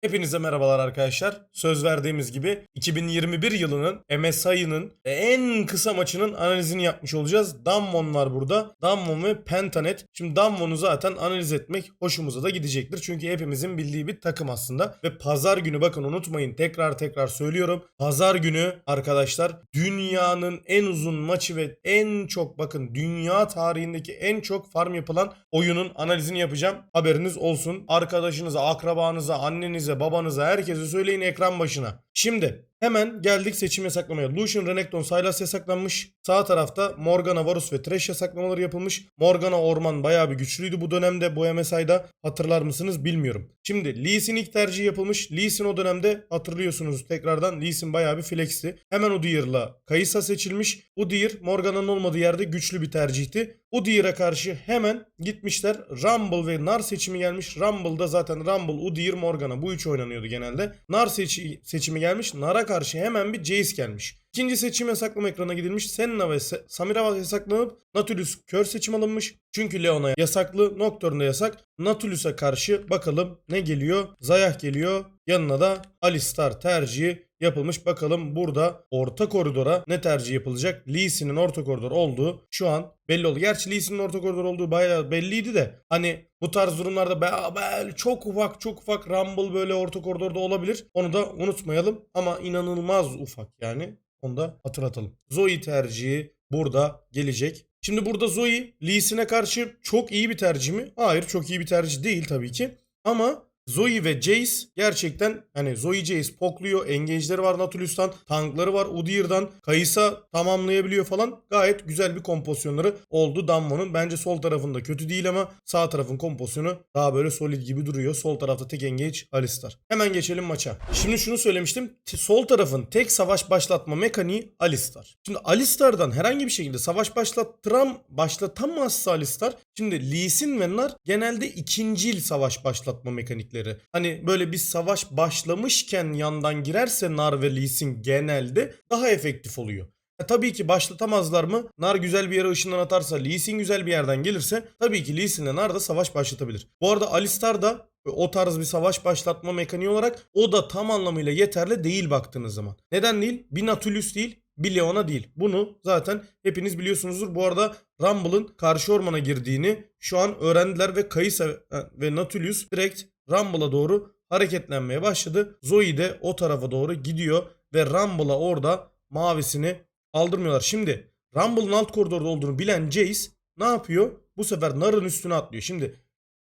Hepinize merhabalar arkadaşlar. Söz verdiğimiz gibi 2021 yılının MSI'ının en kısa maçının analizini yapmış olacağız. Damwon var burada. Damwon ve Pentanet. Şimdi Damwon'u zaten analiz etmek hoşumuza da gidecektir. Çünkü hepimizin bildiği bir takım aslında. Ve pazar günü bakın unutmayın tekrar tekrar söylüyorum. Pazar günü arkadaşlar dünyanın en uzun maçı ve en çok bakın dünya tarihindeki en çok farm yapılan oyunun analizini yapacağım. Haberiniz olsun. Arkadaşınıza, akrabanıza, annenize, babanıza herkese söyleyin ekran başına. Şimdi hemen geldik seçim yasaklamaya. Lucian, Renekton, Sylas yasaklanmış. Sağ tarafta Morgana, Varus ve Thresh yasaklamaları yapılmış. Morgana Orman bayağı bir güçlüydü bu dönemde bu MSI'da. Hatırlar mısınız bilmiyorum. Şimdi Lee Sin ilk tercih yapılmış. Lee Sin o dönemde hatırlıyorsunuz tekrardan Lee Sin bayağı bir flexti. Hemen Udyr'la Kayısa seçilmiş. Udyr Morgana'nın olmadığı yerde güçlü bir tercihti. Udyr'a karşı hemen gitmişler. Rumble ve Nar seçimi gelmiş. Rumble'da zaten Rumble, Udyr, Morgana bu üç oynanıyordu genelde. Nar seçi- seçimi gelmiş. Nar'a karşı hemen bir Jace gelmiş. İkinci seçim yasaklama ekranına gidilmiş. Senna ve Samira yasaklanıp Nautilus kör seçim alınmış. Çünkü Leona yasaklı, Nocturne da yasak. Nautilus'a karşı bakalım ne geliyor? Zayah geliyor. Yanına da Alistar tercihi yapılmış. Bakalım burada orta koridora ne tercih yapılacak? Lee Sin'in orta koridor olduğu şu an belli oldu. Gerçi Lee Sin'in orta koridor olduğu bayağı belliydi de hani bu tarz durumlarda be, be- çok ufak çok ufak Rumble böyle orta koridorda olabilir. Onu da unutmayalım ama inanılmaz ufak yani. Onu da hatırlatalım. Zoe tercihi burada gelecek. Şimdi burada Zoe Lee Sin'e karşı çok iyi bir tercih mi? Hayır çok iyi bir tercih değil tabii ki. Ama Zoe ve Jace gerçekten hani Zoe Jace pokluyor. Engage'leri var Nautilus'tan. Tankları var Udyr'dan. Kayısa tamamlayabiliyor falan. Gayet güzel bir kompozisyonları oldu Damwon'un. Bence sol tarafında kötü değil ama sağ tarafın kompozisyonu daha böyle solid gibi duruyor. Sol tarafta tek engage Alistar. Hemen geçelim maça. Şimdi şunu söylemiştim. Sol tarafın tek savaş başlatma mekaniği Alistar. Şimdi Alistar'dan herhangi bir şekilde savaş başlattıram, başlatamazsa Alistar. Şimdi Lee Sin ve Nar genelde ikincil savaş başlatma mekanikleri. Hani böyle bir savaş başlamışken yandan girerse Nar ve Lee Sin genelde daha efektif oluyor. E, tabii ki başlatamazlar mı? Nar güzel bir yere ışından atarsa, Lee Sin güzel bir yerden gelirse tabii ki Lee Sin'le Nar da savaş başlatabilir. Bu arada Alistar da o tarz bir savaş başlatma mekaniği olarak o da tam anlamıyla yeterli değil baktığınız zaman. Neden değil? Bir Nautilus değil, bir Leona değil. Bunu zaten hepiniz biliyorsunuzdur. Bu arada Rumble'ın karşı ormana girdiğini şu an öğrendiler ve Kayısa ve Nautilus direkt Rumble'a doğru hareketlenmeye başladı. Zoe de o tarafa doğru gidiyor ve Rumble'a orada mavisini aldırmıyorlar. Şimdi Rumble'ın alt koridorda olduğunu bilen Jace ne yapıyor? Bu sefer Nar'ın üstüne atlıyor. Şimdi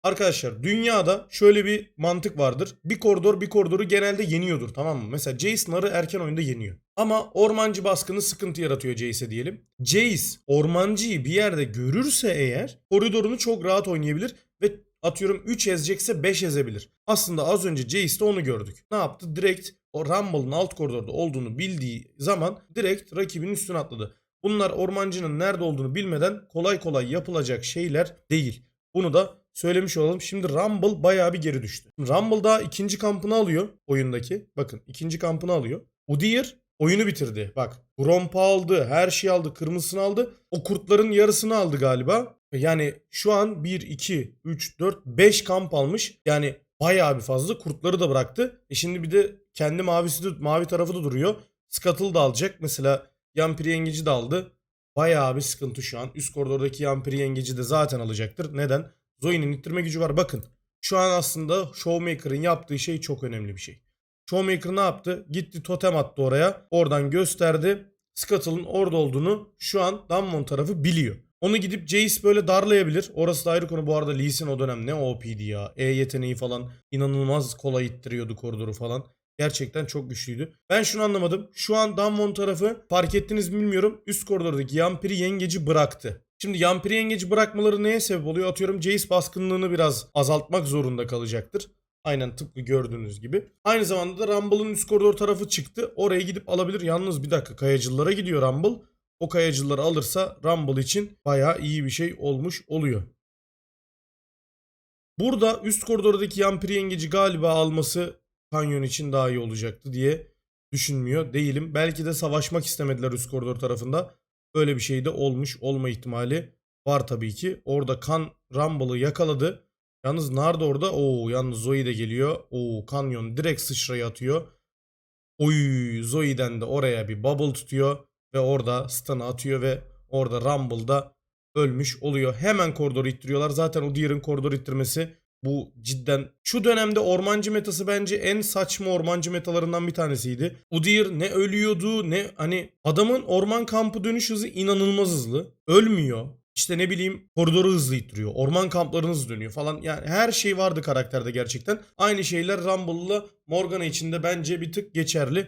Arkadaşlar dünyada şöyle bir mantık vardır. Bir koridor bir koridoru genelde yeniyordur tamam mı? Mesela Jace Nar'ı erken oyunda yeniyor. Ama ormancı baskını sıkıntı yaratıyor Jace'e diyelim. Jace ormancıyı bir yerde görürse eğer koridorunu çok rahat oynayabilir ve atıyorum 3 ezecekse 5 ezebilir. Aslında az önce Jace'de onu gördük. Ne yaptı? Direkt o Rumble'ın alt koridorda olduğunu bildiği zaman direkt rakibinin üstüne atladı. Bunlar ormancının nerede olduğunu bilmeden kolay kolay yapılacak şeyler değil. Bunu da söylemiş olalım. Şimdi Rumble bayağı bir geri düştü. Rumble daha ikinci kampını alıyor oyundaki. Bakın ikinci kampını alıyor. Udyr oyunu bitirdi. Bak Grompa aldı, her şeyi aldı, kırmızısını aldı. O kurtların yarısını aldı galiba. Yani şu an 1, 2, 3, 4, 5 kamp almış. Yani bayağı bir fazla kurtları da bıraktı. E şimdi bir de kendi mavisi de, mavi tarafı da duruyor. Scuttle da alacak. Mesela Yampiri Yengeci de aldı. Bayağı bir sıkıntı şu an. Üst koridordaki Yampiri Yengeci de zaten alacaktır. Neden? Zoe'nin ittirme gücü var. Bakın şu an aslında Showmaker'ın yaptığı şey çok önemli bir şey. Showmaker ne yaptı? Gitti totem attı oraya. Oradan gösterdi. Scuttle'ın orada olduğunu şu an Damwon tarafı biliyor. Onu gidip Jace böyle darlayabilir. Orası da ayrı konu. Bu arada Lee Sin o dönem ne OP'di ya. E yeteneği falan inanılmaz kolay ittiriyordu koridoru falan. Gerçekten çok güçlüydü. Ben şunu anlamadım. Şu an Damwon tarafı fark ettiniz mi bilmiyorum. Üst koridordaki Yampiri yengeci bıraktı. Şimdi Yampiri yengeci bırakmaları neye sebep oluyor? Atıyorum Jace baskınlığını biraz azaltmak zorunda kalacaktır. Aynen tıpkı gördüğünüz gibi. Aynı zamanda da Rumble'ın üst koridor tarafı çıktı. Oraya gidip alabilir. Yalnız bir dakika kayacılara gidiyor Rumble. O kayacıları alırsa Rumble için bayağı iyi bir şey olmuş oluyor. Burada üst koridordaki Yampiri yengeci galiba alması Kanyon için daha iyi olacaktı diye düşünmüyor değilim. Belki de savaşmak istemediler üst koridor tarafında. Öyle bir şey de olmuş olma ihtimali var tabii ki. Orada kan Rumble'ı yakaladı. Yalnız Nar da orada. Oo yalnız Zoe de geliyor. Oo Kanyon direkt sıçrayı atıyor. Oy Zoe'den de oraya bir bubble tutuyor. Ve orada stun'ı atıyor ve orada Rumble'da ölmüş oluyor. Hemen koridoru ittiriyorlar. Zaten Udyr'ın koridoru ittirmesi bu cidden şu dönemde ormancı metası bence en saçma ormancı metalarından bir tanesiydi. Udyr ne ölüyordu ne hani adamın orman kampı dönüş hızı inanılmaz hızlı. Ölmüyor. İşte ne bileyim koridoru hızlı ittiriyor. Orman kamplarını hızlı dönüyor falan. Yani her şey vardı karakterde gerçekten. Aynı şeyler Rumble'la Morgana için de bence bir tık geçerli.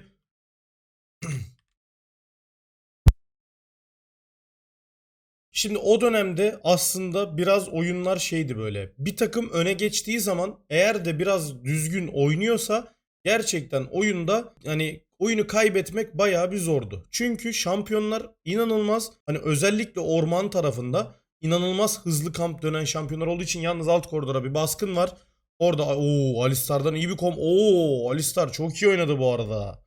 Şimdi o dönemde aslında biraz oyunlar şeydi böyle. Bir takım öne geçtiği zaman eğer de biraz düzgün oynuyorsa gerçekten oyunda hani oyunu kaybetmek bayağı bir zordu. Çünkü şampiyonlar inanılmaz hani özellikle orman tarafında inanılmaz hızlı kamp dönen şampiyonlar olduğu için yalnız alt koridora bir baskın var. Orada o Alistar'dan iyi bir kom. Oo Alistar çok iyi oynadı bu arada.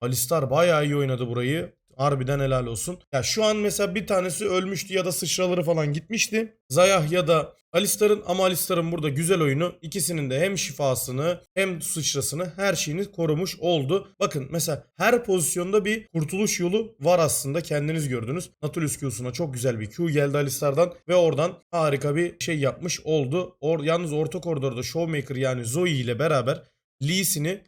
Alistar bayağı iyi oynadı burayı. Harbiden helal olsun. Ya şu an mesela bir tanesi ölmüştü ya da sıçraları falan gitmişti. Zayah ya da Alistar'ın ama Alistar'ın burada güzel oyunu ikisinin de hem şifasını hem sıçrasını her şeyini korumuş oldu. Bakın mesela her pozisyonda bir kurtuluş yolu var aslında kendiniz gördünüz. Nautilus Q'suna çok güzel bir Q geldi Alistar'dan ve oradan harika bir şey yapmış oldu. Or yalnız orta koridorda Showmaker yani Zoe ile beraber Lee'sini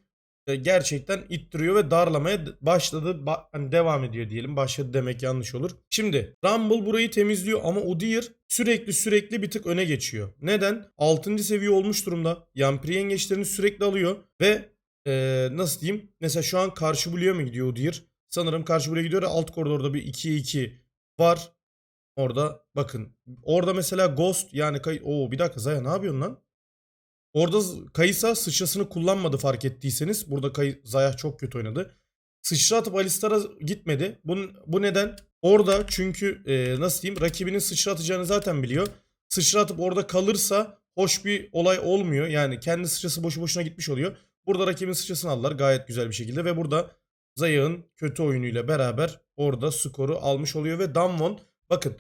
gerçekten ittiriyor ve darlamaya başladı. Ba- hani devam ediyor diyelim. Başladı demek yanlış olur. Şimdi Rumble burayı temizliyor ama Udyr sürekli sürekli bir tık öne geçiyor. Neden? 6. seviye olmuş durumda. Yampiri yengeçlerini sürekli alıyor ve e, nasıl diyeyim? Mesela şu an karşı buluyor mu gidiyor Udyr? Sanırım karşı buraya gidiyor. Alt koridorda bir 2'ye 2 var. Orada bakın. Orada mesela Ghost yani kay Oo bir dakika Zaya ne yapıyorsun lan? Orada Kayısa sıçrasını kullanmadı fark ettiyseniz. Burada Kay Zayah çok kötü oynadı. Sıçra atıp Alistar'a gitmedi. Bunun, bu neden? Orada çünkü e, nasıl diyeyim rakibinin sıçra atacağını zaten biliyor. Sıçra atıp orada kalırsa hoş bir olay olmuyor. Yani kendi sıçrası boşu boşuna gitmiş oluyor. Burada rakibin sıçrasını aldılar gayet güzel bir şekilde ve burada Zayah'ın kötü oyunuyla beraber orada skoru almış oluyor ve Damwon bakın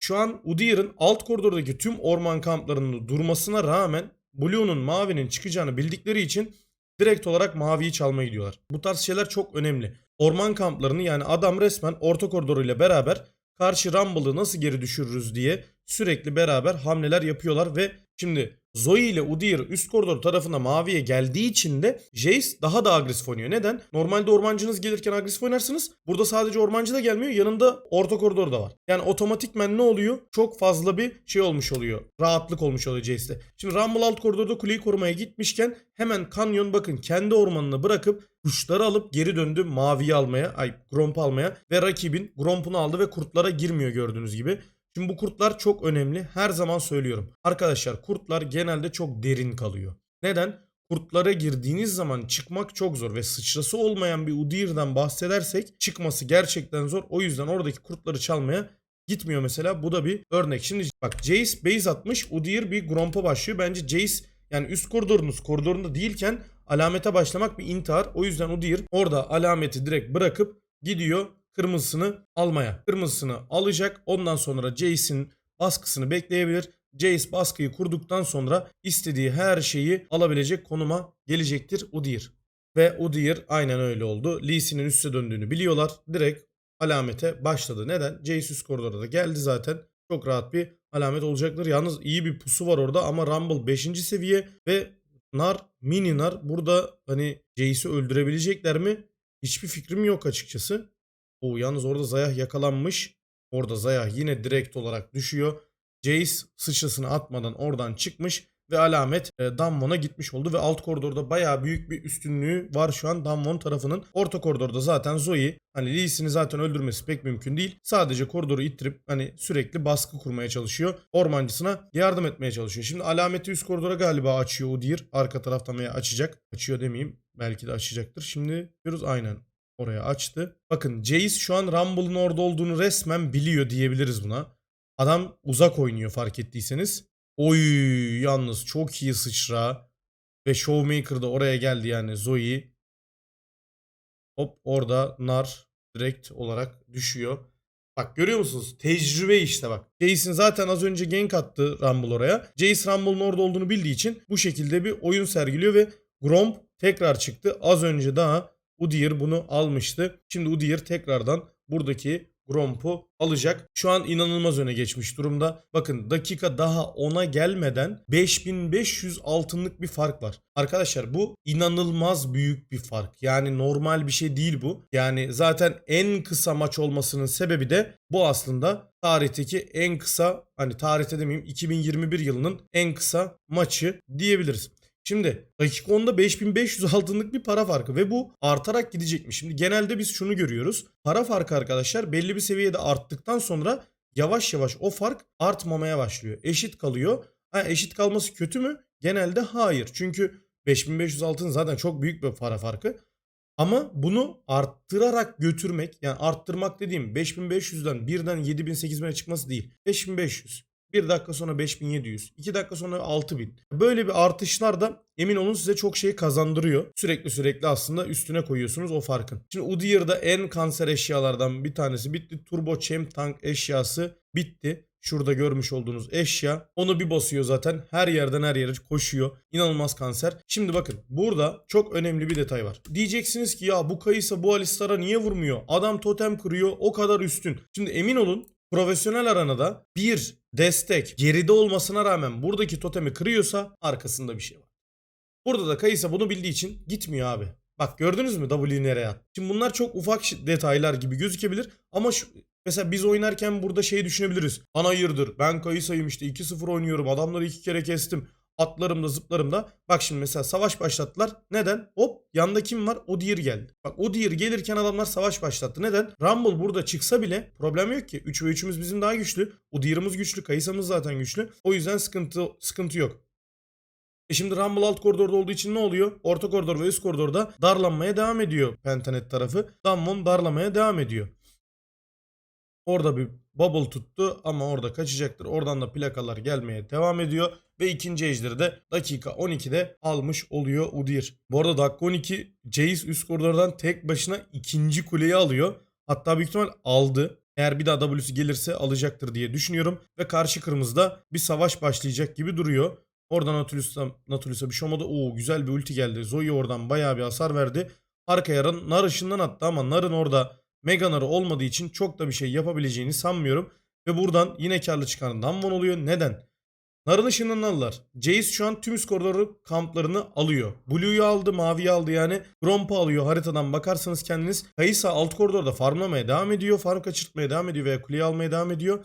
şu an Udyr'ın alt koridordaki tüm orman kamplarının durmasına rağmen Blue'nun mavinin çıkacağını bildikleri için direkt olarak maviyi çalmaya gidiyorlar. Bu tarz şeyler çok önemli. Orman kamplarını yani adam resmen orta koridoruyla beraber karşı Rumble'ı nasıl geri düşürürüz diye sürekli beraber hamleler yapıyorlar ve şimdi Zoe ile Udyr üst koridor tarafına maviye geldiği için de Jace daha da agresif oynuyor. Neden? Normalde ormancınız gelirken agresif oynarsınız. Burada sadece ormancı da gelmiyor. Yanında orta koridor da var. Yani otomatikmen ne oluyor? Çok fazla bir şey olmuş oluyor. Rahatlık olmuş oluyor Jace'de. Şimdi Rumble alt koridorda kuleyi korumaya gitmişken hemen Kanyon bakın kendi ormanını bırakıp kuşları alıp geri döndü maviyi almaya, ay Gromp'u almaya ve rakibin Gromp'unu aldı ve kurtlara girmiyor gördüğünüz gibi. Şimdi bu kurtlar çok önemli. Her zaman söylüyorum. Arkadaşlar kurtlar genelde çok derin kalıyor. Neden? Kurtlara girdiğiniz zaman çıkmak çok zor ve sıçrası olmayan bir Udyr'den bahsedersek çıkması gerçekten zor. O yüzden oradaki kurtları çalmaya gitmiyor mesela. Bu da bir örnek. Şimdi bak Jace base atmış. Udyr bir Gromp'a başlıyor. Bence Jace yani üst koridorunuz koridorunda değilken alamete başlamak bir intihar. O yüzden Udyr orada alameti direkt bırakıp gidiyor kırmızısını almaya. Kırmızısını alacak. Ondan sonra Jace'in baskısını bekleyebilir. Jace baskıyı kurduktan sonra istediği her şeyi alabilecek konuma gelecektir Udyr. Ve Udyr aynen öyle oldu. Lee Sin'in üste döndüğünü biliyorlar. Direkt alamete başladı. Neden? Jace üst koridora da geldi zaten. Çok rahat bir alamet olacaktır. Yalnız iyi bir pusu var orada ama Rumble 5. seviye ve Nar, mini Nar burada hani Jace'i öldürebilecekler mi? Hiçbir fikrim yok açıkçası. O yalnız orada Zayah yakalanmış. Orada Zayah yine direkt olarak düşüyor. Jace sıçrasını atmadan oradan çıkmış ve alamet e, Damwon'a gitmiş oldu ve alt koridorda bayağı büyük bir üstünlüğü var şu an Damwon tarafının. Orta koridorda zaten Zoe hani Lee Sin'i zaten öldürmesi pek mümkün değil. Sadece koridoru ittirip hani sürekli baskı kurmaya çalışıyor. Ormancısına yardım etmeye çalışıyor. Şimdi alameti üst koridora galiba açıyor Udyr. Arka taraftan veya açacak. Açıyor demeyeyim. Belki de açacaktır. Şimdi diyoruz aynen oraya açtı. Bakın Jace şu an Rumble'ın orada olduğunu resmen biliyor diyebiliriz buna. Adam uzak oynuyor fark ettiyseniz. Oy yalnız çok iyi sıçra. Ve Showmaker da oraya geldi yani Zoe. Hop orada Nar direkt olarak düşüyor. Bak görüyor musunuz? Tecrübe işte bak. Jace'in zaten az önce gank attı Rumble oraya. Jace Rumble'ın orada olduğunu bildiği için bu şekilde bir oyun sergiliyor ve Gromp tekrar çıktı. Az önce daha Udyr bunu almıştı. Şimdi Udyr tekrardan buradaki Gromp'u alacak. Şu an inanılmaz öne geçmiş durumda. Bakın dakika daha 10'a gelmeden 5500 altınlık bir fark var. Arkadaşlar bu inanılmaz büyük bir fark. Yani normal bir şey değil bu. Yani zaten en kısa maç olmasının sebebi de bu aslında tarihteki en kısa hani tarihte demeyeyim 2021 yılının en kısa maçı diyebiliriz. Şimdi dakika 10'da 5500 altınlık bir para farkı ve bu artarak gidecekmiş. Şimdi genelde biz şunu görüyoruz. Para farkı arkadaşlar belli bir seviyede arttıktan sonra yavaş yavaş o fark artmamaya başlıyor. Eşit kalıyor. Ha, eşit kalması kötü mü? Genelde hayır. Çünkü 5500 altın zaten çok büyük bir para farkı. Ama bunu arttırarak götürmek yani arttırmak dediğim 5500'den birden 7000 8000'e çıkması değil. 5500. 1 dakika sonra 5700. 2 dakika sonra 6000. Böyle bir artışlar da emin olun size çok şey kazandırıyor. Sürekli sürekli aslında üstüne koyuyorsunuz o farkın. Şimdi Udyr'da en kanser eşyalardan bir tanesi bitti. Turbo Champ Tank eşyası bitti. Şurada görmüş olduğunuz eşya. Onu bir basıyor zaten. Her yerden her yere koşuyor. İnanılmaz kanser. Şimdi bakın burada çok önemli bir detay var. Diyeceksiniz ki ya bu Kayısa bu Alistar'a niye vurmuyor? Adam totem kırıyor o kadar üstün. Şimdi emin olun profesyonel aranada bir destek geride olmasına rağmen buradaki totemi kırıyorsa arkasında bir şey var. Burada da Kayısa bunu bildiği için gitmiyor abi. Bak gördünüz mü W nereye attı? Şimdi bunlar çok ufak detaylar gibi gözükebilir ama şu, mesela biz oynarken burada şey düşünebiliriz. Ana hayırdır ben Kayısa'yım işte 2-0 oynuyorum adamları iki kere kestim. Atlarımda zıplarımda. Bak şimdi mesela savaş başlattılar. Neden? Hop yanda kim var? Odir geldi. Bak Odir gelirken adamlar savaş başlattı. Neden? Rumble burada çıksa bile problem yok ki. 3 ve 3'ümüz bizim daha güçlü. Odir'imiz güçlü. Kayısa'mız zaten güçlü. O yüzden sıkıntı sıkıntı yok. E şimdi Rumble alt koridorda olduğu için ne oluyor? Orta koridor ve üst koridorda darlanmaya devam ediyor Pentanet tarafı. Dammon darlamaya devam ediyor. Orada bir bubble tuttu ama orada kaçacaktır. Oradan da plakalar gelmeye devam ediyor. Ve ikinci ejderi de dakika 12'de almış oluyor Udyr. Bu arada dakika 12 Jace üst koridordan tek başına ikinci kuleyi alıyor. Hatta büyük ihtimal aldı. Eğer bir daha W'su gelirse alacaktır diye düşünüyorum. Ve karşı kırmızıda bir savaş başlayacak gibi duruyor. Oradan Nautilus'a, Nautilus'a bir şey olmadı. Oo güzel bir ulti geldi. Zoe oradan bayağı bir hasar verdi. Arkaya Nar- Nar ışından attı ama Nar'ın orada Mega Nar'ı olmadığı için çok da bir şey yapabileceğini sanmıyorum. Ve buradan yine karlı çıkan Damwon oluyor. Neden? Nar'ın ışığından alırlar. Jace şu an tüm koridoru kamplarını alıyor. Blue'yu aldı, maviyi aldı yani. Gromp'u alıyor. Haritadan bakarsanız kendiniz. Kayısa alt koridorda farmlamaya devam ediyor. Farm kaçırtmaya devam ediyor veya kuleyi almaya devam ediyor.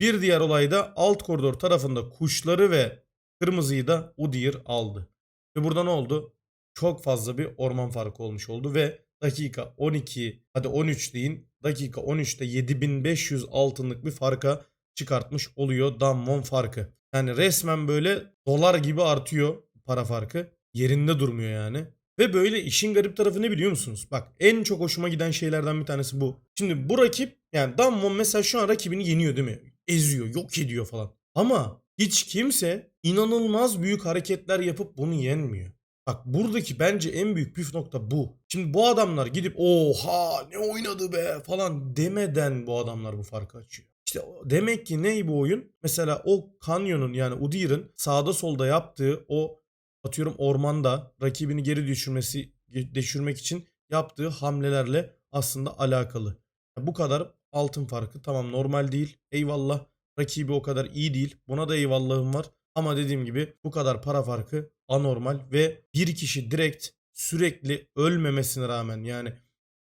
Bir diğer olay da alt koridor tarafında kuşları ve kırmızıyı da Udyr aldı. Ve burada ne oldu? Çok fazla bir orman farkı olmuş oldu ve dakika 12 hadi 13 deyin. Dakika 13'te 7500 altınlık bir farka çıkartmış oluyor Dammon farkı. Yani resmen böyle dolar gibi artıyor para farkı. Yerinde durmuyor yani. Ve böyle işin garip tarafı ne biliyor musunuz? Bak en çok hoşuma giden şeylerden bir tanesi bu. Şimdi bu rakip yani Dammon mesela şu an rakibini yeniyor değil mi? Eziyor, yok ediyor falan. Ama hiç kimse inanılmaz büyük hareketler yapıp bunu yenmiyor. Bak buradaki bence en büyük püf nokta bu. Şimdi bu adamlar gidip oha ne oynadı be falan demeden bu adamlar bu farkı açıyor. İşte demek ki ne bu oyun? Mesela o Kanyon'un yani Udyr'ın sağda solda yaptığı o atıyorum ormanda rakibini geri düşürmesi düşürmek için yaptığı hamlelerle aslında alakalı. Bu kadar altın farkı tamam normal değil. Eyvallah. Rakibi o kadar iyi değil. Buna da eyvallahım var. Ama dediğim gibi bu kadar para farkı anormal ve bir kişi direkt sürekli ölmemesine rağmen yani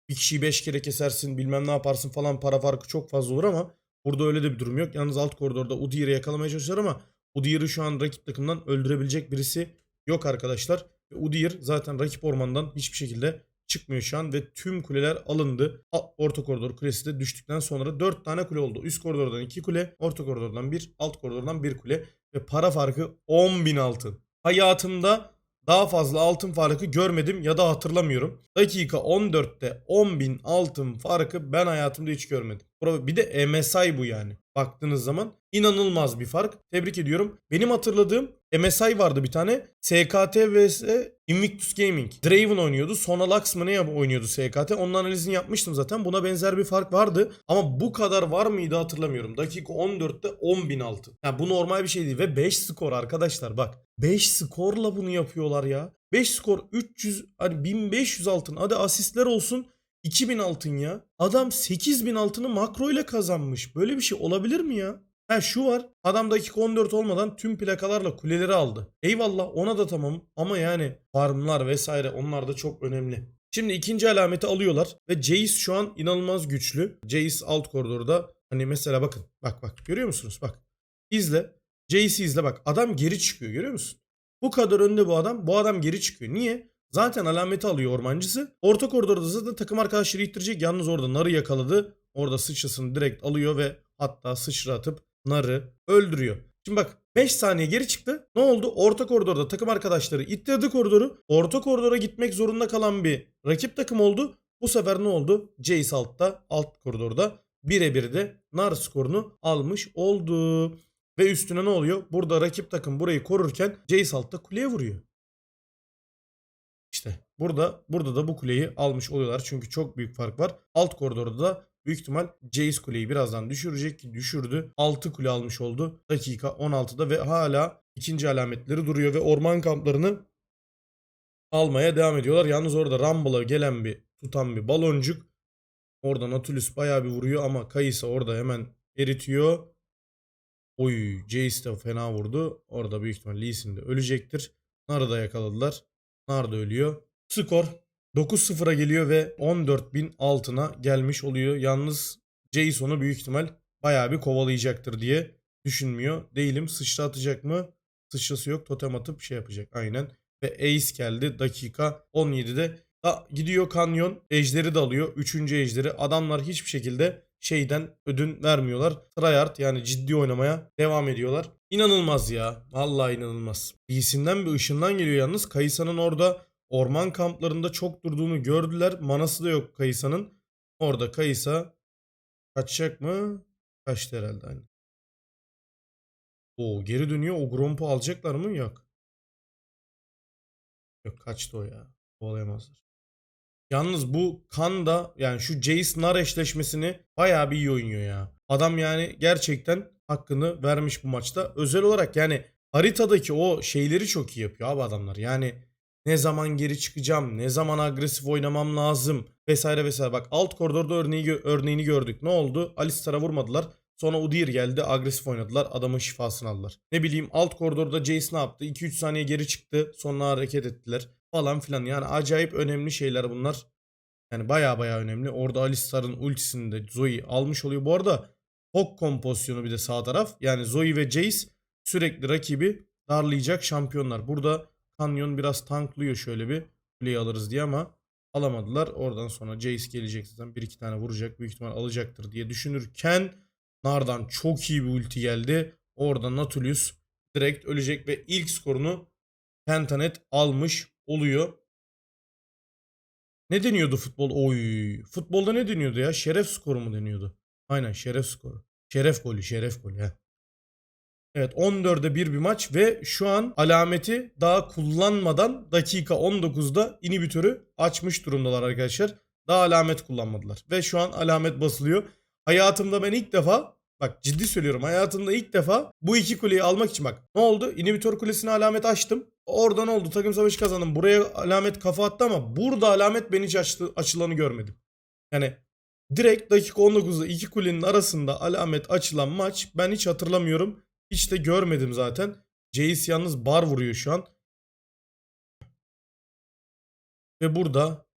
bir kişiyi 5 kere kesersin bilmem ne yaparsın falan para farkı çok fazla olur ama burada öyle de bir durum yok. Yalnız alt koridorda Udyr'i yakalamaya çalışıyor ama Udyr'i şu an rakip takımdan öldürebilecek birisi yok arkadaşlar. Udyr zaten rakip ormandan hiçbir şekilde çıkmıyor şu an ve tüm kuleler alındı. Orta koridor kulesi de düştükten sonra 4 tane kule oldu. Üst koridordan 2 kule, orta koridordan 1, alt koridordan 1 kule ve para farkı 10.000 altın. Hayatımda daha fazla altın farkı görmedim ya da hatırlamıyorum. Dakika 14'te 10.000 altın farkı ben hayatımda hiç görmedim. Bir de MSI bu yani. Baktığınız zaman inanılmaz bir fark. Tebrik ediyorum. Benim hatırladığım MSI vardı bir tane. SKT vs Invictus Gaming. Draven oynuyordu. Sonra Lux mı ne oynuyordu SKT. Onun analizini yapmıştım zaten. Buna benzer bir fark vardı. Ama bu kadar var mıydı hatırlamıyorum. Dakika 14'te 10.000 altın. Yani bu normal bir şey değil. Ve 5 skor arkadaşlar bak. 5 skorla bunu yapıyorlar ya. 5 skor 300 hani 1500 altın. Hadi asistler olsun. 2000 altın ya. Adam 8000 altını makro ile kazanmış. Böyle bir şey olabilir mi ya? Ha şu var. Adam dakika 14 olmadan tüm plakalarla kuleleri aldı. Eyvallah ona da tamam ama yani farmlar vesaire onlar da çok önemli. Şimdi ikinci alameti alıyorlar ve Jace şu an inanılmaz güçlü. Jace alt koridorda hani mesela bakın bak bak görüyor musunuz bak izle Jace'i izle bak adam geri çıkıyor görüyor musun? Bu kadar önde bu adam bu adam geri çıkıyor. Niye? Zaten alameti alıyor ormancısı. Orta koridorda zaten takım arkadaşları ittirecek. Yalnız orada Nar'ı yakaladı. Orada sıçrasını direkt alıyor ve hatta sıçra Nar'ı öldürüyor. Şimdi bak 5 saniye geri çıktı. Ne oldu? Orta koridorda takım arkadaşları ittirdi koridoru. Orta koridora gitmek zorunda kalan bir rakip takım oldu. Bu sefer ne oldu? Jace altta, alt koridorda birebir de Nar skorunu almış oldu. Ve üstüne ne oluyor? Burada rakip takım burayı korurken Jace altta kuleye vuruyor. Burada burada da bu kuleyi almış oluyorlar. Çünkü çok büyük fark var. Alt koridorda da büyük ihtimal Jace kuleyi birazdan düşürecek ki düşürdü. 6 kule almış oldu. Dakika 16'da ve hala ikinci alametleri duruyor ve orman kamplarını almaya devam ediyorlar. Yalnız orada Rumble'a gelen bir tutan bir baloncuk. Orada Nautilus bayağı bir vuruyor ama Kayısa orada hemen eritiyor. Oy Jace de fena vurdu. Orada büyük ihtimal Lee Sin de ölecektir. Nar'ı da yakaladılar. Nar da ölüyor. Skor 9-0'a geliyor ve 14.000 altına gelmiş oluyor. Yalnız Jason'u büyük ihtimal bayağı bir kovalayacaktır diye düşünmüyor. Değilim. Sıçra atacak mı? Sıçrası yok. Totem atıp şey yapacak. Aynen. Ve Ace geldi. Dakika 17'de. Da gidiyor kanyon. Ejderi de alıyor. Üçüncü ejderi. Adamlar hiçbir şekilde şeyden ödün vermiyorlar. Tryhard yani ciddi oynamaya devam ediyorlar. İnanılmaz ya. Vallahi inanılmaz. İyisinden bir ışından geliyor yalnız. Kayısa'nın orada orman kamplarında çok durduğunu gördüler. Manası da yok Kayısa'nın. Orada Kayısa kaçacak mı? Kaçtı herhalde. Hani. Oo geri dönüyor. O Gromp'u alacaklar mı? Yok. Yok kaçtı o ya. Kovalayamazlar. Yalnız bu kan da yani şu Jace Nar eşleşmesini bayağı bir iyi oynuyor ya. Adam yani gerçekten hakkını vermiş bu maçta. Özel olarak yani haritadaki o şeyleri çok iyi yapıyor abi adamlar. Yani ne zaman geri çıkacağım, ne zaman agresif oynamam lazım vesaire vesaire. Bak alt koridorda örneği, örneğini gördük. Ne oldu? Alistar'a vurmadılar. Sonra Udyr geldi agresif oynadılar. Adamın şifasını aldılar. Ne bileyim alt koridorda Jace ne yaptı? 2-3 saniye geri çıktı. Sonra hareket ettiler falan filan. Yani acayip önemli şeyler bunlar. Yani baya baya önemli. Orada Alistar'ın ultisini de Zoe almış oluyor. Bu arada Hawk kompozisyonu bir de sağ taraf. Yani Zoe ve Jace sürekli rakibi darlayacak şampiyonlar. Burada Canyon biraz tanklıyor şöyle bir kuleyi alırız diye ama alamadılar. Oradan sonra Jace gelecek zaten. Bir iki tane vuracak. Büyük ihtimal alacaktır diye düşünürken Nar'dan çok iyi bir ulti geldi. Orada Nautilus direkt ölecek ve ilk skorunu Pentanet almış oluyor. Ne deniyordu futbol? Oy. Futbolda ne deniyordu ya? Şeref skoru mu deniyordu? Aynen şeref skoru. Şeref golü, şeref golü. He. Evet 14'e 1 bir maç ve şu an alameti daha kullanmadan dakika 19'da inhibitörü açmış durumdalar arkadaşlar. Daha alamet kullanmadılar. Ve şu an alamet basılıyor. Hayatımda ben ilk defa bak ciddi söylüyorum hayatımda ilk defa bu iki kuleyi almak için bak ne oldu? İnhibitör kulesine alamet açtım. Oradan oldu takım savaşı kazandım. Buraya alamet kafa attı ama burada alamet ben hiç açtı, açılanı görmedim. Yani direkt dakika 19'da iki kulenin arasında alamet açılan maç ben hiç hatırlamıyorum. Hiç de görmedim zaten. Jace yalnız bar vuruyor şu an. Ve burada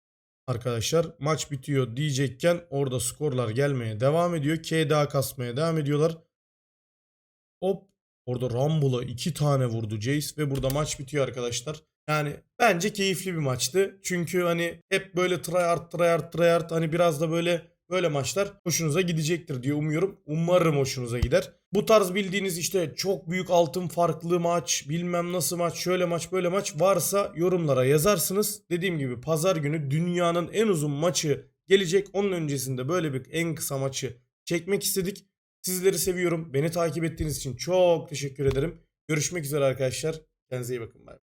arkadaşlar maç bitiyor diyecekken orada skorlar gelmeye devam ediyor. KDA kasmaya devam ediyorlar. Hop Orada Rumble'a iki tane vurdu Jace ve burada maç bitiyor arkadaşlar. Yani bence keyifli bir maçtı. Çünkü hani hep böyle tryhard tryhard tryhard hani biraz da böyle böyle maçlar hoşunuza gidecektir diye umuyorum. Umarım hoşunuza gider. Bu tarz bildiğiniz işte çok büyük altın farklı maç, bilmem nasıl maç, şöyle maç, böyle maç varsa yorumlara yazarsınız. Dediğim gibi pazar günü dünyanın en uzun maçı gelecek. Onun öncesinde böyle bir en kısa maçı çekmek istedik. Sizleri seviyorum. Beni takip ettiğiniz için çok teşekkür ederim. Görüşmek üzere arkadaşlar. Kendinize iyi bakın. Bye.